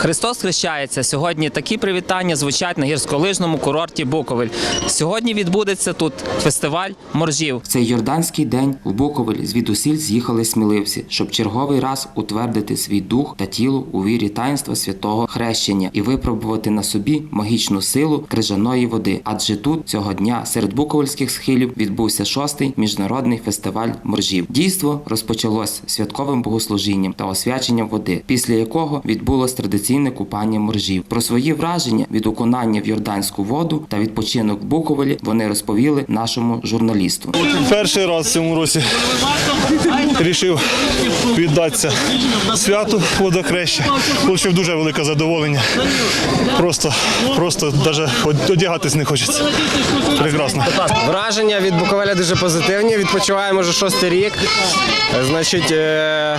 Христос хрещається. Сьогодні такі привітання звучать на гірськолижному курорті Буковель. Сьогодні відбудеться тут фестиваль моржів. В цей йорданський день у Буковель звідусіль з'їхали сміливці, щоб черговий раз утвердити свій дух та тіло у вірі таїнства святого хрещення і випробувати на собі магічну силу крижаної води. Адже тут цього дня серед буковельських схилів відбувся шостий міжнародний фестиваль моржів. Дійство розпочалось святковим богослужінням та освяченням води, після якого відбулось традиційне купання моржів. Про свої враження від окунання в йорданську воду та відпочинок в Буковелі вони розповіли нашому журналісту. Перший раз в цьому році рішив віддатися святу водохреща. Получив дуже велике задоволення. Просто, просто навіть одягатись не хочеться. Прекрасно. Враження від Буковеля дуже позитивні. Відпочиваємо вже шостий рік. Значить, е,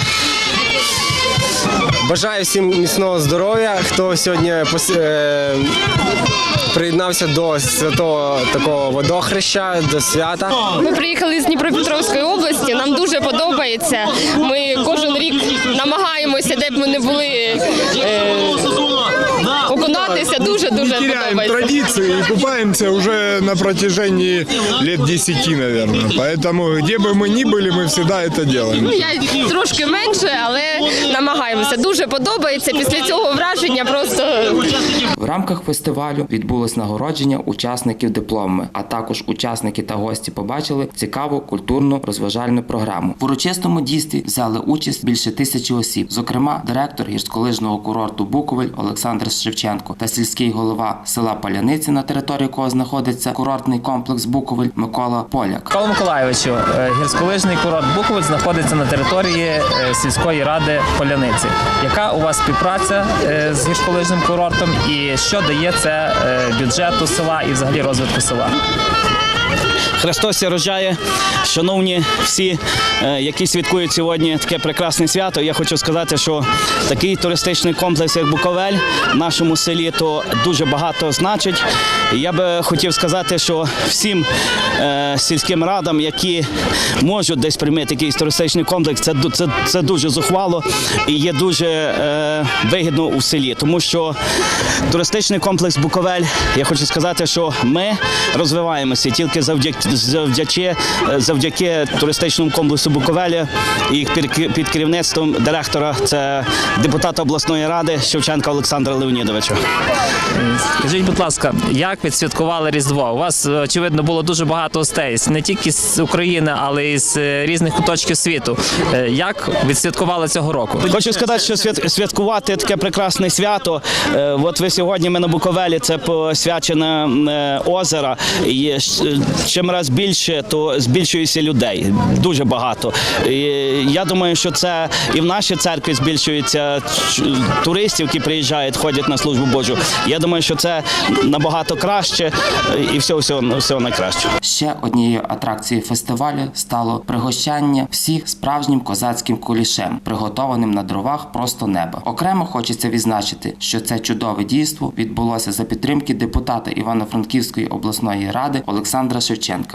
бажаю всім міцного здоров'я. Хто сьогодні е, приєднався до святого такого водохреща, до свята. Ми приїхали з Дніпропетровської області. Нам дуже подобається. Ми кожен рік намагаємося, де б ми не були е, окунатися. Дуже дуже теряем подобається. традиции и купаемся уже на протяжении лет 10, наверное. Поэтому где бы мы ни были, мы всегда это делаем. Ну, Я трошки менше, але намагаємося. Дуже подобається. Після цього враження просто В рамках фестивалю відбулось нагородження учасників дипломами, а також учасники та гості побачили цікаву культурну розважальну програму. В урочистому дійстві взяли участь більше тисячі осіб, зокрема, директор гірськолижного курорту Буковель Олександр Шевченко та сільський голова села Паляниці, на території якого знаходиться курортний комплекс Буковель Микола Поляк. Микола Миколайовичу, е, гірськолижний курорт Буковель знаходиться на території е, сільської ради Поляниці. Яка у вас співпраця е, з гірськолижним курортом і що дає це бюджету села і взагалі розвитку села? Христос ся рождає. Шановні всі, які святкують сьогодні таке прекрасне свято. Я хочу сказати, що такий туристичний комплекс, як Буковель, в нашому селі, то дуже багато значить. Я би хотів сказати, що всім е, сільським радам, які можуть десь приймати якийсь туристичний комплекс, це, це, це дуже зухвало і є дуже е, вигідно у селі, тому що туристичний комплекс Буковель, я хочу сказати, що ми розвиваємося тільки завдяки завдяки, завдяки туристичному комплексу Буковеля і під, керівництвом директора, це депутата обласної ради Шевченка Олександра Леонідовича. Скажіть, будь ласка, як відсвяткували Різдво? У вас очевидно було дуже багато гостей не тільки з України, але й з е, різних куточків світу. Е, Як відсвяткували цього року? Хочу сказати, що свят, святкувати таке прекрасне свято. е, От ви сьогодні ми на Буковелі, це посвячене озеро. І чим раз більше, то збільшується людей. Дуже багато. І я думаю, що це і в нашій церкві збільшується туристів, які приїжджають, ходять на службу Божу. Я думаю, що це набагато краще і всього всього, всього найкраще. Ще однією атракцією фестивалю стало пригощання всіх справжнім козацьким кулішем, приготованим на дровах просто неба. Окремо хочеться відзначити, що це чудове дійство відбулося за підтримки депутата Івано-Франківської обласної ради Олександра Шевченка.